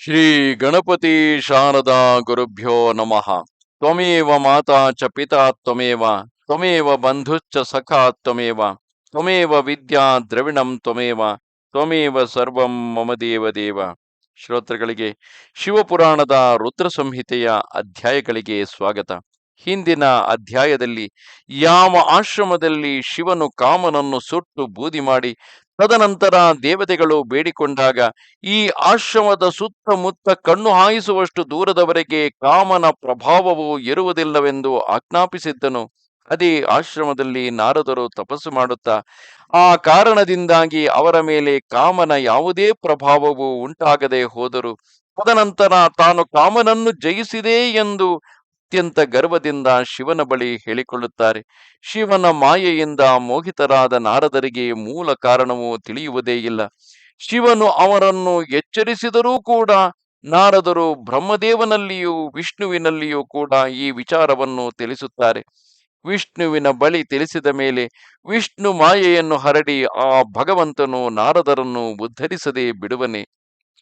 ಶ್ರೀ ಗಣಪತಿ ಶಾರದಾ ಗುರುಭ್ಯೋ ನಮಃ. ತ್ವಮೇವ ಮಾತಾ ಚ ಪಿತಾ ತ್ವಮೇವ ತ್ವಮೇವ ಬಂಧುಶ್ಚ ಸಖಾ ತ್ವಮೇವ ತ್ವಮೇವ ವಿದ್ಯಾ ದ್ರವಿಣಂ ತ್ವಮೇವ ತ್ವಮೇವ ಸರ್ವಂ ಮಮ ದೇವ ದೇವ. ಶ್ರೋತೃಗಳಿಗೆ ಶಿವಪುರಾಣದ ರುದ್ರ ಸಂಹಿತೆಯ ಅಧ್ಯಾಯಗಳಿಗೆ ಸ್ವಾಗತ. ಹಿಂದಿನ ಅಧ್ಯಾಯದಲ್ಲಿ ಯಾವ ಆಶ್ರಮದಲ್ಲಿ ಶಿವನು ಕಾಮನನ್ನು ಸುಟ್ಟು ಬೂದಿ ಮಾಡಿ ತದನಂತರ ದೇವತೆಗಳು ಬೇಡಿಕೊಂಡಾಗ ಈ ಆಶ್ರಮದ ಸುತ್ತಮುತ್ತ ಕಣ್ಣು ಹಾಯಿಸುವಷ್ಟು ದೂರದವರೆಗೆ ಕಾಮನ ಪ್ರಭಾವವು ಇರುವುದಿಲ್ಲವೆಂದು ಆಜ್ಞಾಪಿಸಿದ್ದನು. ಅದೇ ಆಶ್ರಮದಲ್ಲಿ ನಾರದರು ತಪಸ್ಸು ಮಾಡುತ್ತಾ, ಆ ಕಾರಣದಿಂದಾಗಿ ಅವರ ಮೇಲೆ ಕಾಮನ ಯಾವುದೇ ಪ್ರಭಾವವು ಉಂಟಾಗದೆ ಹೋದರು. ತದನಂತರ ತಾನು ಕಾಮನನ್ನು ಜಯಿಸಿದೆ ಎಂದು ಅತ್ಯಂತ ಗರ್ವದಿಂದ ಶಿವನ ಬಳಿ ಹೇಳಿಕೊಳ್ಳುತ್ತಾರೆ. ಶಿವನ ಮಾಯೆಯಿಂದ ಮೋಹಿತರಾದ ನಾರದರಿಗೆ ಮೂಲ ಕಾರಣವು ತಿಳಿಯುವುದೇ ಇಲ್ಲ. ಶಿವನು ಅವರನ್ನು ಎಚ್ಚರಿಸಿದರೂ ಕೂಡ, ನಾರದರು ಬ್ರಹ್ಮದೇವನಲ್ಲಿಯೂ ವಿಷ್ಣುವಿನಲ್ಲಿಯೂ ಕೂಡ ಈ ವಿಚಾರವನ್ನು ತಿಳಿಸುತ್ತಾರೆ. ವಿಷ್ಣುವಿನ ಬಳಿ ತಿಳಿಸಿದ ಮೇಲೆ ವಿಷ್ಣು ಮಾಯೆಯನ್ನು ಹರಡಿ ಆ ಭಗವಂತನು ನಾರದರನ್ನು ಉದ್ಧರಿಸದೆ ಬಿಡುವನೆ.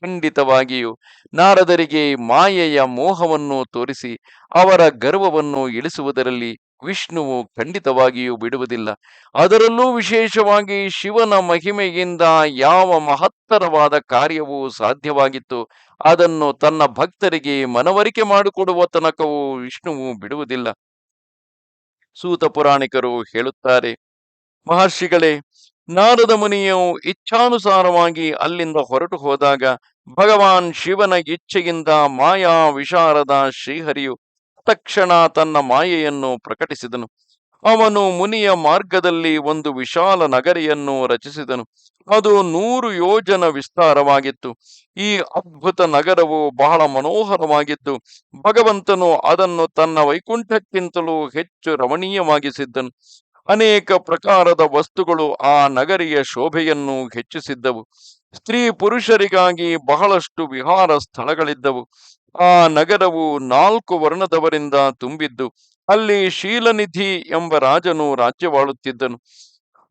ಖಂಡಿತವಾಗಿಯೂ ನಾರದರಿಗೆ ಮಾಯೆಯ ಮೋಹವನ್ನು ತೋರಿಸಿ ಅವರ ಗರ್ವವನ್ನು ಇಳಿಸುವುದರಲ್ಲಿ ವಿಷ್ಣುವು ಖಂಡಿತವಾಗಿಯೂ ಬಿಡುವುದಿಲ್ಲ. ಅದರಲ್ಲೂ ವಿಶೇಷವಾಗಿ ಶಿವನ ಮಹಿಮೆಯಿಂದ ಯಾವ ಮಹತ್ತರವಾದ ಕಾರ್ಯವೂ ಸಾಧ್ಯವಾಗಿತ್ತು, ಅದನ್ನು ತನ್ನ ಭಕ್ತರಿಗೆ ಮನವರಿಕೆ ಮಾಡಿಕೊಡುವ ತನಕವೂ ವಿಷ್ಣುವು ಬಿಡುವುದಿಲ್ಲ. ಸೂತ ಪುರಾಣಿಕರು ಹೇಳುತ್ತಾರೆ, ಮಹರ್ಷಿಗಳೇ ನಾರದ ಮುನಿಯು ಇಚ್ಛಾನುಸಾರವಾಗಿ ಅಲ್ಲಿಂದ ಹೊರಟು ಹೋದಾಗ ಭಗವಾನ್ ಶಿವನ ಇಚ್ಛೆಯಿಂದ ಮಾಯಾ ವಿಶಾರದ ಶ್ರೀಹರಿಯು ತಕ್ಷಣ ತನ್ನ ಮಾಯೆಯನ್ನು ಪ್ರಕಟಿಸಿದನು. ಅವನು ಮುನಿಯ ಮಾರ್ಗದಲ್ಲಿ ಒಂದು ವಿಶಾಲ ನಗರಿಯನ್ನು ರಚಿಸಿದನು. ಅದು ನೂರು ಯೋಜನ ವಿಸ್ತಾರವಾಗಿತ್ತು. ಈ ಅದ್ಭುತ ನಗರವು ಬಹಳ ಮನೋಹರವಾಗಿತ್ತು. ಭಗವಂತನು ಅದನ್ನು ತನ್ನ ವೈಕುಂಠಕ್ಕಿಂತಲೂ ಹೆಚ್ಚು ರಮಣೀಯವಾಗಿಸಿದ್ದನು. ಅನೇಕ ಪ್ರಕಾರದ ವಸ್ತುಗಳು ಆ ನಗರಿಯ ಶೋಭೆಯನ್ನು ಹೆಚ್ಚಿಸಿದ್ದವು. ಸ್ತ್ರೀ ಪುರುಷರಿಗಾಗಿ ಬಹಳಷ್ಟು ವಿಹಾರ ಸ್ಥಳಗಳಿದ್ದವು. ಆ ನಗರವು ನಾಲ್ಕು ವರ್ಣದವರಿಂದ ತುಂಬಿದ್ದು, ಅಲ್ಲಿ ಶೀಲನಿಧಿ ಎಂಬ ರಾಜನು ರಾಜ್ಯವಾಳುತ್ತಿದ್ದನು.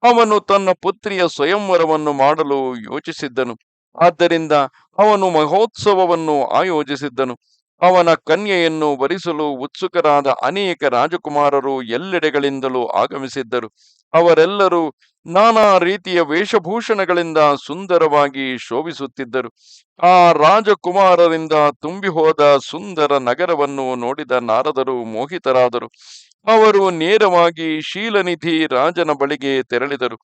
ಅವನು ತನ್ನ ಪುತ್ರಿಯ ಸ್ವಯಂವರವನ್ನು ಮಾಡಲು ಯೋಚಿಸಿದ್ದನು. ಆದ್ದರಿಂದ ಅವನು ಮಹೋತ್ಸವವನ್ನು ಆಯೋಜಿಸಿದ್ದನು. ಅವನ ಕನ್ಯೆಯನ್ನು ವರಿಸಲು ಉತ್ಸುಕರಾದ ಅನೇಕ ರಾಜಕುಮಾರರು ಎಲ್ಲೆಡೆಗಳಿಂದಲೂ ಆಗಮಿಸಿದ್ದರು. ಅವರೆಲ್ಲರೂ ನಾನಾ ರೀತಿಯ ವೇಷಭೂಷಣಗಳಿಂದ ಸುಂದರವಾಗಿ ಶೋಭಿಸುತ್ತಿದ್ದರು. ಆ ರಾಜಕುಮಾರರಿಂದ ತುಂಬಿ ಹೋದ ಸುಂದರ ನಗರವನ್ನು ನೋಡಿದ ನಾರದರು ಮೋಹಿತರಾದರು. ಅವರು ನೇರವಾಗಿ ಶೀಲನಿಧಿ ರಾಜನ ಬಳಿಗೆ ತೆರಳಿದರು.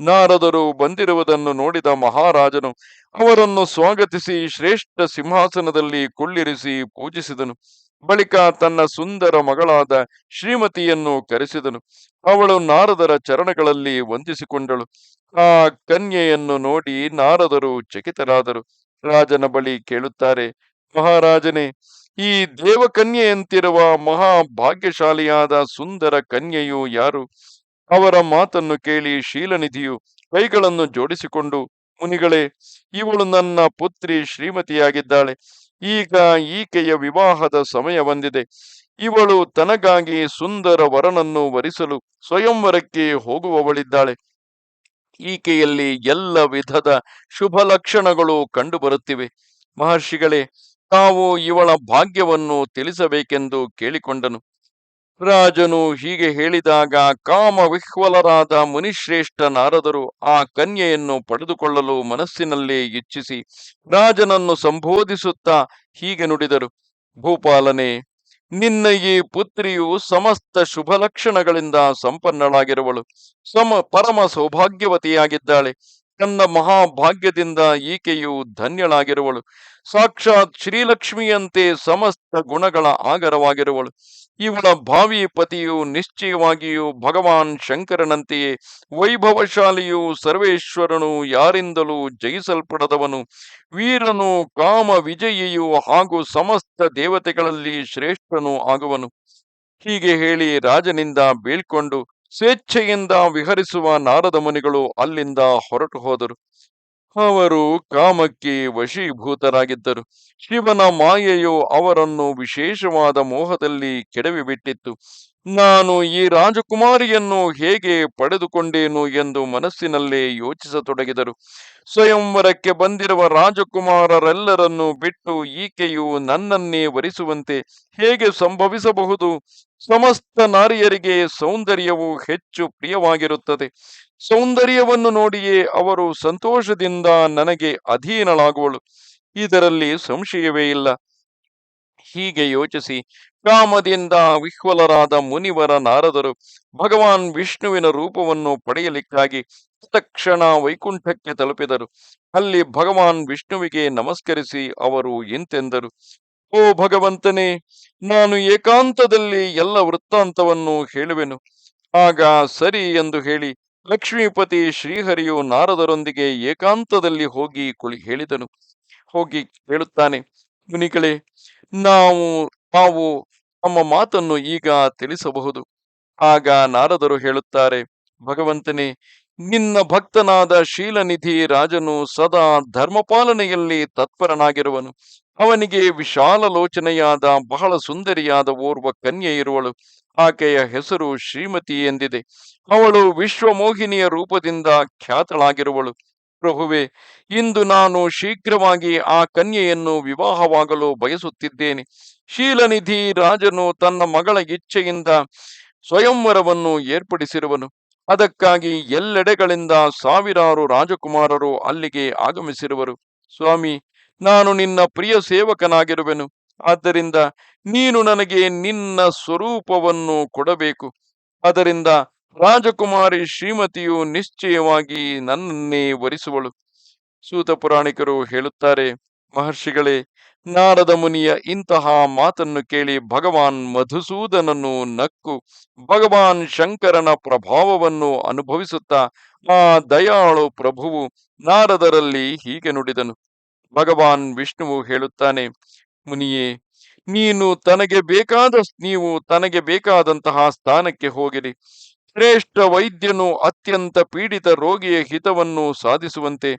ನಾರದರು ಬಂದಿರುವುದನ್ನು ನೋಡಿದ ಮಹಾರಾಜನು ಅವರನ್ನು ಸ್ವಾಗತಿಸಿ ಶ್ರೇಷ್ಠ ಸಿಂಹಾಸನದಲ್ಲಿ ಕುಳ್ಳಿರಿಸಿ ಪೂಜಿಸಿದನು. ಬಳಿಕ ತನ್ನ ಸುಂದರ ಮಗಳಾದ ಶ್ರೀಮತಿಯನ್ನು ಕರೆಸಿದನು. ಅವಳು ನಾರದರ ಚರಣಗಳಲ್ಲಿ ವಂದಿಸಿಕೊಂಡಳು. ಆ ಕನ್ಯೆಯನ್ನು ನೋಡಿ ನಾರದರು ಚಕಿತರಾದರು. ರಾಜನ ಬಳಿ ಕೇಳುತ್ತಾರೆ, ಮಹಾರಾಜನೇ ಈ ದೇವಕನ್ಯೆಯಂತಿರುವ ಮಹಾ ಭಾಗ್ಯಶಾಲಿಯಾದ ಸುಂದರ ಕನ್ಯೆಯು ಯಾರು? ಅವರ ಮಾತನ್ನು ಕೇಳಿ ಶೀಲನಿಧಿಯು ಕೈಗಳನ್ನು ಜೋಡಿಸಿಕೊಂಡು, ಮುನಿಗಳೇ, ಇವಳು ನನ್ನ ಪುತ್ರಿ ಶ್ರೀಮತಿಯಾಗಿದ್ದಾಳೆ. ಈಗ ಈಕೆಯ ವಿವಾಹದ ಸಮಯ ಬಂದಿದೆ. ಇವಳು ತನಗಾಗಿ ಸುಂದರ ವರನನ್ನು ವರಿಸಲು ಸ್ವಯಂವರಕ್ಕೆ ಹೋಗುವವಳಿದ್ದಾಳೆ. ಈಕೆಯಲ್ಲಿ ಎಲ್ಲ ವಿಧದ ಶುಭ ಲಕ್ಷಣಗಳು ಕಂಡುಬರುತ್ತಿವೆ. ಮಹರ್ಷಿಗಳೇ ತಾವು ಇವಳ ಭಾಗ್ಯವನ್ನು ತಿಳಿಸಬೇಕೆಂದು ಕೇಳಿಕೊಂಡನು. ರಾಜನು ಹೀಗೆ ಹೇಳಿದಾಗ ಕಾಮವಿಹ್ವಲರಾದ ಮುನಿಶ್ರೇಷ್ಠ ನಾರದರು ಆ ಕನ್ಯೆಯನ್ನು ಪಡೆದುಕೊಳ್ಳಲು ಮನಸ್ಸಿನಲ್ಲೇ ಇಚ್ಛಿಸಿ ರಾಜನನ್ನು ಸಂಬೋಧಿಸುತ್ತಾ ಹೀಗೆ ನುಡಿದರು. ಭೂಪಾಲನೆ, ನಿನ್ನ ಈ ಪುತ್ರಿಯು ಸಮಸ್ತ ಶುಭ ಲಕ್ಷಣಗಳಿಂದ ಸಂಪನ್ನಳಾಗಿರುವಳು. ಸಮ, ಪರಮ ಸೌಭಾಗ್ಯವತಿಯಾಗಿದ್ದಾಳೆ. ತನ್ನ ಮಹಾಭಾಗ್ಯದಿಂದ ಈಕೆಯು ಧನ್ಯಳಾಗಿರುವಳು. ಸಾಕ್ಷಾತ್ ಶ್ರೀಲಕ್ಷ್ಮಿಯಂತೆ ಸಮಸ್ತ ಗುಣಗಳ ಆಗರವಾಗಿರುವಳು. ಇವಳ ಭಾವಿ ಪತಿಯು ನಿಶ್ಚಯವಾಗಿಯೂ ಭಗವಾನ್ ಶಂಕರನಂತೆಯೇ. ವೈಭವಶಾಲಿಯು ಸರ್ವೇಶ್ವರನು ಯಾರಿಂದಲೂ ಜಯಿಸಲ್ಪಡದವನು. ವೀರನು ಕಾಮ ವಿಜಯಿಯು ಹಾಗೂ ಸಮಸ್ತ ದೇವತೆಗಳಲ್ಲಿ ಶ್ರೇಷ್ಠನು ಆಗುವನು. ಹೀಗೆ ಹೇಳಿ ರಾಜನಿಂದ ಬೀಳ್ಕೊಂಡು ಸ್ವೇಚ್ಛೆಯಿಂದ ವಿಹರಿಸುವ ನಾರದ ಮುನಿಗಳು ಅಲ್ಲಿಂದ ಹೊರಟು ಹೋದರು. ಅವರು ಕಾಮಕ್ಕೆ ವಶೀಭೂತರಾಗಿದ್ದರು. ಶಿವನ ಮಾಯೆಯು ಅವರನ್ನು ವಿಶೇಷವಾದ ಮೋಹದಲ್ಲಿ ಕೆಡವಿ ಬಿಟ್ಟಿತ್ತು ನಾನು ಈ ರಾಜಕುಮಾರಿಯನ್ನು ಹೇಗೆ ಪಡೆದುಕೊಂಡೇನು ಎಂದು ಮನಸ್ಸಿನಲ್ಲೇ ಯೋಚಿಸತೊಡಗಿದರು. ಸ್ವಯಂವರಕ್ಕೆ ಬಂದಿರುವ ರಾಜಕುಮಾರರೆಲ್ಲರನ್ನು ಬಿಟ್ಟು ಈಕೆಯು ನನ್ನನ್ನೇ ವರಿಸುವಂತೆ ಹೇಗೆ ಸಂಭವಿಸಬಹುದು? ಸಮಸ್ತ ನಾರಿಯರಿಗೆ ಸೌಂದರ್ಯವು ಹೆಚ್ಚು ಪ್ರಿಯವಾಗಿರುತ್ತದೆ. ಸೌಂದರ್ಯವನ್ನು ನೋಡಿಯೇ ಅವರು ಸಂತೋಷದಿಂದ ನನಗೆ ಅಧೀನಳಾಗುವಳು. ಇದರಲ್ಲಿ ಸಂಶಯವೇ ಇಲ್ಲ. ಹೀಗೆ ಯೋಚಿಸಿ. ಕಾಮದಿಂದ ವಿಹ್ವಲರಾದ ಮುನಿವರ ನಾರದರು ಭಗವಾನ್ ವಿಷ್ಣುವಿನ ರೂಪವನ್ನು ಪಡೆಯಲಿಕ್ಕಾಗಿ ತಕ್ಷಣ ವೈಕುಂಠಕ್ಕೆ ತಲುಪಿದರು. ಅಲ್ಲಿ ಭಗವಾನ್ ವಿಷ್ಣುವಿಗೆ ನಮಸ್ಕರಿಸಿ ಅವರು ಎಂತೆಂದರು, ಓ ಭಗವಂತನೇ, ನಾನು ಏಕಾಂತದಲ್ಲಿ ಎಲ್ಲ ವೃತ್ತಾಂತವನ್ನು ಹೇಳುವೆನು. ಆಗ ಸರಿ ಎಂದು ಹೇಳಿ ಲಕ್ಷ್ಮೀಪತಿ ಶ್ರೀಹರಿಯು ನಾರದರೊಂದಿಗೆ ಏಕಾಂತದಲ್ಲಿ ಹೋಗಿ ಕುಳಿ ಹೇಳಿದನು. ಹೋಗಿ ಹೇಳುತ್ತಾನೆ ಮುನಿಗಳೇ ನಾವು ನಾವು ನಮ್ಮ ಮಾತನ್ನು ಈಗ ತಿಳಿಸಬಹುದು. ಆಗ ನಾರದರು ಹೇಳುತ್ತಾರೆ, ಭಗವಂತನೇ, ನಿನ್ನ ಭಕ್ತನಾದ ಶೀಲನಿಧಿ ರಾಜನು ಸದಾ ಧರ್ಮಪಾಲನೆಯಲ್ಲಿ ತತ್ಪರನಾಗಿರುವನು. ಅವನಿಗೆ ವಿಶಾಲ ಲೋಚನೆಯಾದ, ಬಹಳ ಸುಂದರಿಯಾದ ಓರ್ವ ಕನ್ಯೆ ಇರುವಳು. ಆಕೆಯ ಹೆಸರು ಶ್ರೀಮತಿ ಎಂದಿದೆ. ಅವಳು ವಿಶ್ವಮೋಹಿನಿಯ ರೂಪದಿಂದ ಖ್ಯಾತಳಾಗಿರುವಳು. ಪ್ರಭುವೆ, ಇಂದು ನಾನು ಶೀಘ್ರವಾಗಿ ಆ ಕನ್ಯೆಯನ್ನು ವಿವಾಹವಾಗಲು ಬಯಸುತ್ತಿದ್ದೇನೆ. ಶೀಲನಿಧಿ ರಾಜನು ತನ್ನ ಮಗಳ ಇಚ್ಛೆಯಿಂದ ಸ್ವಯಂವರವನ್ನು ಏರ್ಪಡಿಸಿರುವನು. ಅದಕ್ಕಾಗಿ ಎಲ್ಲೆಡೆಗಳಿಂದ ಸಾವಿರಾರು ರಾಜಕುಮಾರರು ಅಲ್ಲಿಗೆ ಆಗಮಿಸಿರುವರು. ಸ್ವಾಮಿ, ನಾನು ನಿನ್ನ ಪ್ರಿಯ ಸೇವಕನಾಗಿರುವೆನು. ಆದ್ದರಿಂದ ನೀನು ನನಗೆ ನಿನ್ನ ಸ್ವರೂಪವನ್ನು ಕೊಡಬೇಕು. ಅದರಿಂದ ರಾಜಕುಮಾರಿ ಶ್ರೀಮತಿಯು ನಿಶ್ಚಯವಾಗಿ ನನ್ನನ್ನೇ ವರಿಸುವಳು. ಸೂತ ಪುರಾಣಿಕರು ಹೇಳುತ್ತಾರೆ, ಮಹರ್ಷಿಗಳೇ, ನಾರದ ಮುನಿಯ ಇಂತಹ ಮಾತನ್ನು ಕೇಳಿ ಭಗವಾನ್ ಮಧುಸೂದನನ್ನು ನಕ್ಕು. ಭಗವಾನ್ ಶಂಕರನ ಪ್ರಭಾವವನ್ನು ಅನುಭವಿಸುತ್ತಾ ಆ ದಯಾಳು ಪ್ರಭುವು ನಾರದರಲ್ಲಿ ಹೀಗೆ ನುಡಿದನು. ಭಗವಾನ್ ವಿಷ್ಣುವು ಹೇಳುತ್ತಾನೆ, ಮುನಿಯೇ, ನೀನು ತನಗೆ ಬೇಕಾದ ನೀವು ತನಗೆ ಬೇಕಾದಂತಹ ಸ್ಥಾನಕ್ಕೆ ಹೋಗಿರಿ. ಶ್ರೇಷ್ಠ ವೈದ್ಯನು ಅತ್ಯಂತ ಪೀಡಿತ ರೋಗಿಯ ಹಿತವನ್ನು ಸಾಧಿಸುವಂತೆ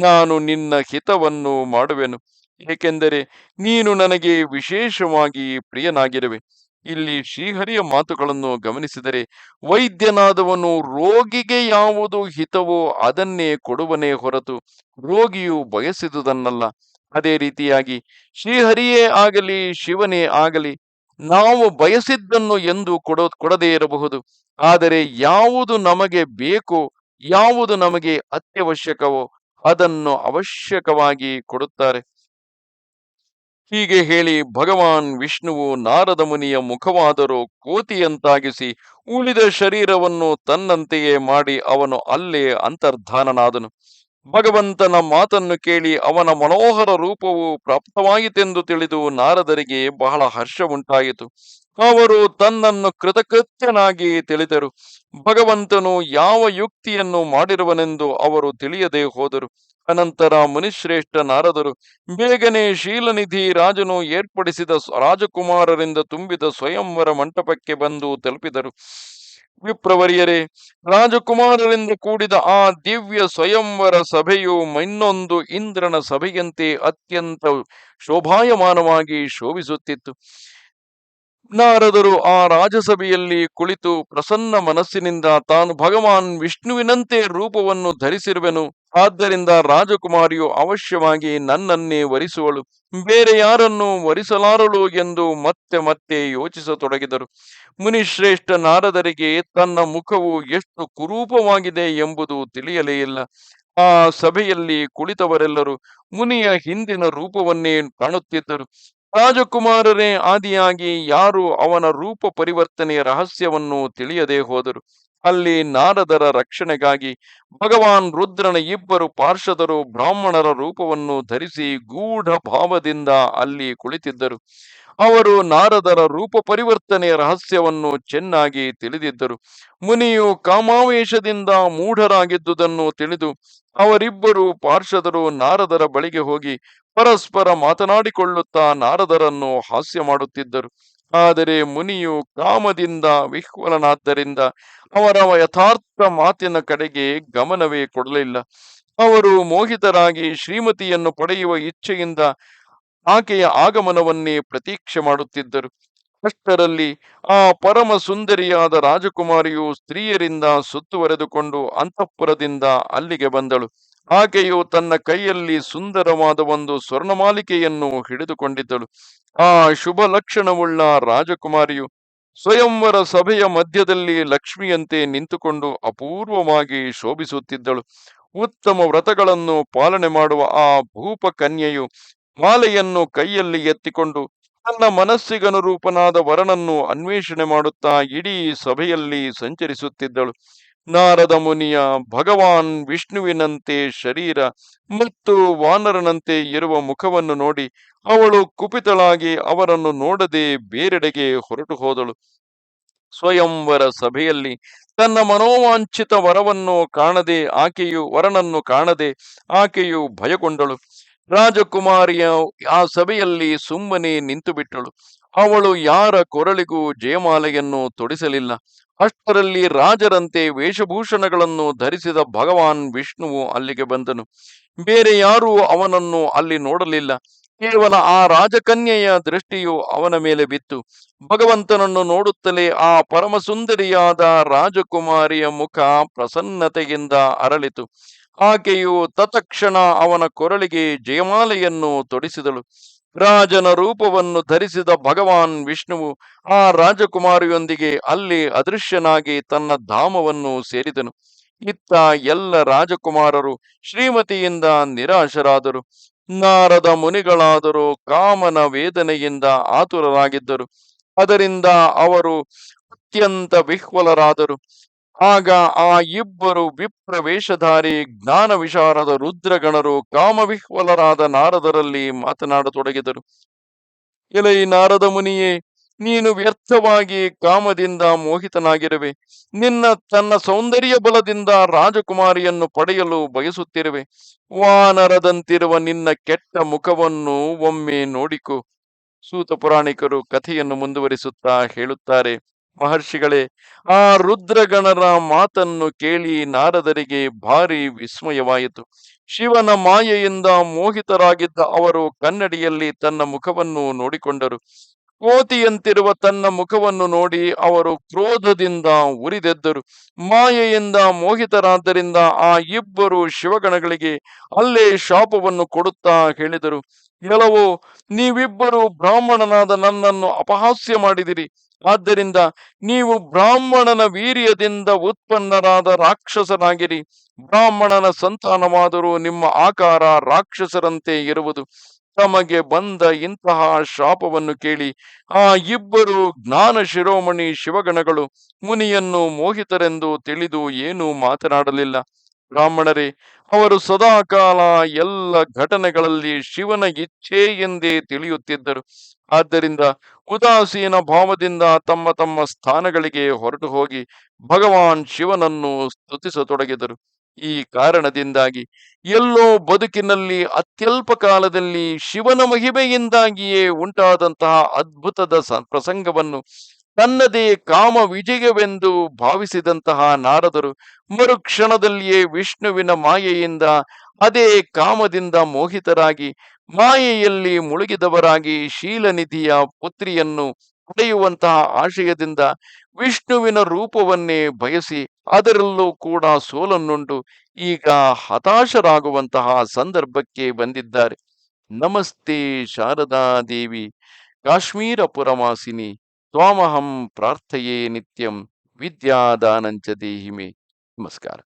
ನಾನು ನಿನ್ನ ಹಿತವನ್ನು ಮಾಡುವೆನು. ಏಕೆಂದರೆ ನೀನು ನನಗೆ ವಿಶೇಷವಾಗಿ ಪ್ರಿಯನಾಗಿರುವೆ. ಇಲ್ಲಿ ಶ್ರೀಹರಿಯ ಮಾತುಗಳನ್ನು ಗಮನಿಸಿದರೆ, ವೈದ್ಯನಾದವನು ರೋಗಿಗೆ ಯಾವುದು ಹಿತವೋ ಅದನ್ನೇ ಕೊಡುವನೇ ಹೊರತು ರೋಗಿಯು ಬಯಸಿದುದನ್ನಲ್ಲ. ಅದೇ ರೀತಿಯಾಗಿ ಶ್ರೀಹರಿಯೇ ಆಗಲಿ, ಶಿವನೇ ಆಗಲಿ ನಾವು ಬಯಸಿದ್ದನ್ನು ಎಂದು ಕೊಡೋ, ಕೊಡದೇ ಇರಬಹುದು. ಆದರೆ ಯಾವುದು ನಮಗೆ ಬೇಕೋ, ಯಾವುದು ನಮಗೆ ಅತ್ಯವಶ್ಯಕವೋ ಅದನ್ನು ಅವಶ್ಯಕವಾಗಿ ಕೊಡುತ್ತಾರೆ. ಹೀಗೆ ಹೇಳಿ ಭಗವಾನ್ ವಿಷ್ಣುವು ನಾರದ ಮುನಿಯ ಮುಖವಾದರೂ ಕೋತಿಯಂತಾಗಿಸಿ ಉಳಿದ ಶರೀರವನ್ನು ತನ್ನಂತೆಯೇ ಮಾಡಿ ಅವನು ಅಲ್ಲೇ ಅಂತರ್ಧಾನನಾದನು. ಭಗವಂತನ ಮಾತನ್ನು ಕೇಳಿ ಅವನ ಮನೋಹರ ರೂಪವು ಪ್ರಾಪ್ತವಾಯಿತೆಂದು ತಿಳಿದು ನಾರದರಿಗೆ ಬಹಳ ಹರ್ಷ ಉಂಟಾಯಿತು. ಅವರು ತನ್ನನ್ನು ಕೃತಕೃತ್ಯನಾಗಿ ತಿಳಿದರು. ಭಗವಂತನು ಯಾವ ಯುಕ್ತಿಯನ್ನು ಮಾಡಿರುವನೆಂದು ಅವರು ತಿಳಿಯದೆ ಹೋದರು. ಅನಂತರ ಮುನಿಶ್ರೇಷ್ಠ ನಾರದರು, ಬೇಗನೆ ಶೀಲನಿಧಿ ರಾಜನು ಏರ್ಪಡಿಸಿದ ರಾಜಕುಮಾರರಿಂದ ತುಂಬಿದ ಸ್ವಯಂವರ ಮಂಟಪಕ್ಕೆ ಬಂದು ತಲುಪಿದರು. ವಿಪ್ರವರಿಯರೇ ರಾಜಕುಮಾರರಿಂದ ಕೂಡಿದ ಆ ದಿವ್ಯ ಸ್ವಯಂವರ ಸಭೆಯು ಇನ್ನೊಂದು ಇಂದ್ರನ ಸಭೆಯಂತೆ ಅತ್ಯಂತ ಶೋಭಾಯಮಾನವಾಗಿ ಶೋಭಿಸುತ್ತಿತ್ತು. ನಾರದರು ಆ ರಾಜಸಭೆಯಲ್ಲಿ ಕುಳಿತು ಪ್ರಸನ್ನ ಮನಸ್ಸಿನಿಂದ ತಾನು ಭಗವಾನ್ ವಿಷ್ಣುವಿನಂತೆ ರೂಪವನ್ನು ಧರಿಸಿರುವೆನು. ಆದ್ದರಿಂದ ರಾಜಕುಮಾರಿಯು ಅವಶ್ಯವಾಗಿ ನನ್ನನ್ನೇ ವರಿಸುವಳು. ಬೇರೆ ಯಾರನ್ನು ವರಿಸಲಾರಳು ಎಂದು ಮತ್ತೆ ಮತ್ತೆ ಯೋಚಿಸತೊಡಗಿದರು. ಮುನಿಶ್ರೇಷ್ಠ ನಾರದರಿಗೆ ತನ್ನ ಮುಖವು ಎಷ್ಟು ಕುರೂಪವಾಗಿದೆ ಎಂಬುದು ತಿಳಿಯಲೇ ಇಲ್ಲ. ಆ ಸಭೆಯಲ್ಲಿ ಕುಳಿತವರೆಲ್ಲರೂ ಮುನಿಯ ಹಿಂದಿನ ರೂಪವನ್ನೇ ಕಾಣುತ್ತಿದ್ದರು. ರಾಜಕುಮಾರರೇ ಆದಿಯಾಗಿ ಯಾರು ಅವನ ರೂಪ ಪರಿವರ್ತನೆಯ ರಹಸ್ಯವನ್ನು ತಿಳಿಯದೆ ಹೋದರು? ಅಲ್ಲಿ ನಾರದರ ರಕ್ಷಣೆಗಾಗಿ ಭಗವಾನ್ ರುದ್ರನ ಇಬ್ಬರು ಪಾರ್ಷದರು ಬ್ರಾಹ್ಮಣರ ರೂಪವನ್ನು ಧರಿಸಿ ಗೂಢ ಭಾವದಿಂದ ಅಲ್ಲಿ ಕುಳಿತಿದ್ದರು. ಅವರು ನಾರದರ ರೂಪ ಪರಿವರ್ತನೆಯ ರಹಸ್ಯವನ್ನು ಚೆನ್ನಾಗಿ ತಿಳಿದಿದ್ದರು. ಮುನಿಯು ಕಾಮಾವೇಶದಿಂದ ಮೂಢರಾಗಿದ್ದುದನ್ನು ತಿಳಿದು ಅವರಿಬ್ಬರು ಪಾರ್ಷದರು ನಾರದರ ಬಳಿಗೆ ಹೋಗಿ ಪರಸ್ಪರ ಮಾತನಾಡಿಕೊಳ್ಳುತ್ತಾ ನಾರದರನ್ನು ಹಾಸ್ಯ ಮಾಡುತ್ತಿದ್ದರು. ಆದರೆ ಮುನಿಯು ಕಾಮದಿಂದ ವಿಹ್ವಲನಾದ್ದರಿಂದ ಅವರ ಯಥಾರ್ಥ ಮಾತಿನ ಕಡೆಗೆ ಗಮನವೇ ಕೊಡಲಿಲ್ಲ. ಅವರು ಮೋಹಿತರಾಗಿ ಶ್ರೀಮತಿಯನ್ನು ಪಡೆಯುವ ಇಚ್ಛೆಯಿಂದ ಆಕೆಯ ಆಗಮನವನ್ನೇ ಪ್ರತೀಕ್ಷೆ ಮಾಡುತ್ತಿದ್ದರು. ಅಷ್ಟರಲ್ಲಿ ಆ ಪರಮ ಸುಂದರಿಯಾದ ರಾಜಕುಮಾರಿಯು ಸ್ತ್ರೀಯರಿಂದ ಸುತ್ತುವರೆದುಕೊಂಡು ಅಂತಃಪುರದಿಂದ ಅಲ್ಲಿಗೆ ಬಂದಳು. ಆಕೆಯು ತನ್ನ ಕೈಯಲ್ಲಿ ಸುಂದರವಾದ ಒಂದು ಸ್ವರ್ಣಮಾಲಿಕೆಯನ್ನು ಹಿಡಿದುಕೊಂಡಿದ್ದಳು. ಆ ಶುಭ ಲಕ್ಷಣವುಳ್ಳ ರಾಜಕುಮಾರಿಯು ಸ್ವಯಂವರ ಸಭೆಯ ಮಧ್ಯದಲ್ಲಿ ಲಕ್ಷ್ಮಿಯಂತೆ ನಿಂತುಕೊಂಡು ಅಪೂರ್ವವಾಗಿ ಶೋಭಿಸುತ್ತಿದ್ದಳು. ಉತ್ತಮ ವ್ರತಗಳನ್ನು ಪಾಲನೆ ಮಾಡುವ ಆ ಭೂಪ ಕನ್ಯೆಯು ಮಾಲೆಯನ್ನು ಕೈಯಲ್ಲಿ ಎತ್ತಿಕೊಂಡು ತನ್ನ ಮನಸ್ಸಿಗನುರೂಪನಾದ ವರನನ್ನು ಅನ್ವೇಷಣೆ ಮಾಡುತ್ತಾ ಇಡೀ ಸಭೆಯಲ್ಲಿ ಸಂಚರಿಸುತ್ತಿದ್ದಳು. ನಾರದ ಮುನಿಯ ಭಗವಾನ್ ವಿಷ್ಣುವಿನಂತೆ ಶರೀರ ಮತ್ತು ವಾನರನಂತೆ ಇರುವ ಮುಖವನ್ನು ನೋಡಿ ಅವಳು ಕುಪಿತಳಾಗಿ ಅವರನ್ನು ನೋಡದೆ ಬೇರೆಡೆಗೆ ಹೊರಟು ಹೋದಳು. ಸ್ವಯಂವರ ಸಭೆಯಲ್ಲಿ ತನ್ನ ಮನೋವಾಂಛಿತ ವರವನ್ನು ಕಾಣದೆ ಆಕೆಯು ವರನನ್ನು ಕಾಣದೆ ಆಕೆಯು ಭಯಗೊಂಡಳು. ರಾಜಕುಮಾರಿಯ ಆ ಸಭೆಯಲ್ಲಿ ಸುಮ್ಮನೆ ನಿಂತು ಬಿಟ್ಟಳು ಅವಳು ಯಾರ ಕೊರಳಿಗೂ ಜಯಮಾಲೆಯನ್ನು ತೊಡಿಸಲಿಲ್ಲ. ಅಷ್ಟರಲ್ಲಿ ರಾಜರಂತೆ ವೇಷಭೂಷಣಗಳನ್ನು ಧರಿಸಿದ ಭಗವಾನ್ ವಿಷ್ಣುವು ಅಲ್ಲಿಗೆ ಬಂದನು. ಬೇರೆ ಯಾರೂ ಅವನನ್ನು ಅಲ್ಲಿ ನೋಡಲಿಲ್ಲ. ಕೇವಲ ಆ ರಾಜಕನ್ಯೆಯ ದೃಷ್ಟಿಯು ಅವನ ಮೇಲೆ ಬಿತ್ತು. ಭಗವಂತನನ್ನು ನೋಡುತ್ತಲೇ ಆ ಪರಮಸುಂದರಿಯಾದ ರಾಜಕುಮಾರಿಯ ಮುಖ ಪ್ರಸನ್ನತೆಯಿಂದ ಅರಳಿತು. ಆಕೆಯು ತತಕ್ಷಣ ಅವನ ಕೊರಳಿಗೆ ಜಯಮಾಲೆಯನ್ನು ತೊಡಿಸಿದಳು. ರಾಜನ ರೂಪವನ್ನು ಧರಿಸಿದ ಭಗವಾನ್ ವಿಷ್ಣುವು ಆ ರಾಜಕುಮಾರಿಯೊಂದಿಗೆ ಅಲ್ಲಿ ಅದೃಶ್ಯನಾಗಿ ತನ್ನ ಧಾಮವನ್ನು ಸೇರಿದನು. ಇತ್ತ ಎಲ್ಲ ರಾಜಕುಮಾರರು ಶ್ರೀಮತಿಯಿಂದ ನಿರಾಶರಾದರು. ನಾರದ ಮುನಿಗಳಾದರೂ ಕಾಮನ ವೇದನೆಯಿಂದ ಆತುರರಾಗಿದ್ದರು. ಅದರಿಂದ ಅವರು ಅತ್ಯಂತ ವಿಹ್ವಲರಾದರು. ಆಗ ಆ ಇಬ್ಬರು ವಿಪ್ರವೇಶಧಾರಿ ಜ್ಞಾನ ವಿಶಾರದ ರುದ್ರಗಣರು ಕಾಮವಿಹ್ವಲರಾದ ನಾರದರಲ್ಲಿ ಮಾತನಾಡತೊಡಗಿದರು. ಎಲೈ ನಾರದ ಮುನಿಯೇ, ನೀನು ವ್ಯರ್ಥವಾಗಿ ಕಾಮದಿಂದ ಮೋಹಿತನಾಗಿರುವೆ. ನಿನ್ನ ತನ್ನ ಸೌಂದರ್ಯ ಬಲದಿಂದ ರಾಜಕುಮಾರಿಯನ್ನು ಪಡೆಯಲು ಬಯಸುತ್ತಿರುವೆ. ವಾನರದಂತಿರುವ ನಿನ್ನ ಕೆಟ್ಟ ಮುಖವನ್ನು ಒಮ್ಮೆ ನೋಡಿಕೊ. ಸೂತ ಪುರಾಣಿಕರು ಕಥೆಯನ್ನು ಮುಂದುವರಿಸುತ್ತಾ ಹೇಳುತ್ತಾರೆ. ಮಹರ್ಷಿಗಳೇ, ಆ ರುದ್ರಗಣರ ಮಾತನ್ನು ಕೇಳಿ ನಾರದರಿಗೆ ಭಾರಿ ವಿಸ್ಮಯವಾಯಿತು. ಶಿವನ ಮಾಯೆಯಿಂದ ಮೋಹಿತರಾಗಿದ್ದ ಅವರು ಕನ್ನಡಿಯಲ್ಲಿ ತನ್ನ ಮುಖವನ್ನು ನೋಡಿಕೊಂಡರು. ಕೋತಿಯಂತಿರುವ ತನ್ನ ಮುಖವನ್ನು ನೋಡಿ ಅವರು ಕ್ರೋಧದಿಂದ ಉರಿದೆದ್ದರು. ಮಾಯೆಯಿಂದ ಮೋಹಿತರಾದ್ದರಿಂದ ಆ ಇಬ್ಬರು ಶಿವಗಣಗಳಿಗೆ ಅಲ್ಲೇ ಶಾಪವನ್ನು ಕೊಡುತ್ತಾ ಹೇಳಿದರು. ಎಲ್ಲವೋ, ನೀವಿಬ್ಬರು ಬ್ರಾಹ್ಮಣನಾದ ನನ್ನನ್ನು ಅಪಹಾಸ್ಯ ಮಾಡಿದಿರಿ. ಆದ್ದರಿಂದ ನೀವು ಬ್ರಾಹ್ಮಣನ ವೀರ್ಯದಿಂದ ಉತ್ಪನ್ನರಾದ ರಾಕ್ಷಸನಾಗಿರಿ. ಬ್ರಾಹ್ಮಣನ ಸಂತಾನವಾದರೂ ನಿಮ್ಮ ಆಕಾರ ರಾಕ್ಷಸರಂತೆ ಇರುವುದು. ತಮಗೆ ಬಂದ ಇಂತಹ ಶಾಪವನ್ನು ಕೇಳಿ, ಆ ಇಬ್ಬರು ಜ್ಞಾನ ಶಿರೋಮಣಿ ಶಿವಗಣಗಳು ಮುನಿಯನ್ನು ಮೋಹಿತರೆಂದು ತಿಳಿದು ಏನೂ ಮಾತನಾಡಲಿಲ್ಲ. ಬ್ರಾಹ್ಮಣರೇ, ಅವರು ಸದಾಕಾಲ ಎಲ್ಲ ಘಟನೆಗಳಲ್ಲಿ ಶಿವನ ಇಚ್ಛೆ ಎಂದೇ ತಿಳಿಯುತ್ತಿದ್ದರು. ಆದ್ದರಿಂದ ಉದಾಸೀನ ಭಾವದಿಂದ ತಮ್ಮ ತಮ್ಮ ಸ್ಥಾನಗಳಿಗೆ ಹೊರಟು ಹೋಗಿ ಭಗವಾನ್ ಶಿವನನ್ನು ಸ್ತುತಿಸತೊಡಗಿದರು. ಈ ಕಾರಣದಿಂದಾಗಿ ಎಲ್ಲೋ ಬದುಕಿನಲ್ಲಿ ಅತ್ಯಲ್ಪ ಕಾಲದಲ್ಲಿ ಶಿವನ ಮಹಿಮೆಯಿಂದಾಗಿಯೇ ಉಂಟಾದಂತಹ ಅದ್ಭುತದ ಪ್ರಸಂಗವನ್ನು ತನ್ನದೇ ಕಾಮ ವಿಜಯವೆಂದು ಭಾವಿಸಿದಂತಹ ನಾರದರು ಮರುಕ್ಷಣದಲ್ಲಿಯೇ ವಿಷ್ಣುವಿನ ಮಾಯೆಯಿಂದ ಅದೇ ಕಾಮದಿಂದ ಮೋಹಿತರಾಗಿ ಮಾಯೆಯಲ್ಲಿ ಮುಳುಗಿದವರಾಗಿ ಶೀಲನಿಧಿಯ ಪುತ್ರಿಯನ್ನು ಪಡೆಯುವಂತಹ ಆಶಯದಿಂದ ವಿಷ್ಣುವಿನ ರೂಪವನ್ನೇ ಬಯಸಿ ಅದರಲ್ಲೂ ಕೂಡ ಸೋಲನ್ನುಂಟು, ಈಗ ಹತಾಶರಾಗುವಂತಹ ಸಂದರ್ಭಕ್ಕೆ ಬಂದಿದ್ದಾರೆ. ನಮಸ್ತೆ ಶಾರದಾ ದೇವಿ ಕಾಶ್ಮೀರ ಪುರವಾಸಿನಿ ತ್ವಾಮಹಂ ಪ್ರಾರ್ಥೆಯೇ ನಿತ್ಯಂ ವಿದ್ಯಾದಾನಂಚ ದೇಹಿಮೆ. ನಮಸ್ಕಾರ.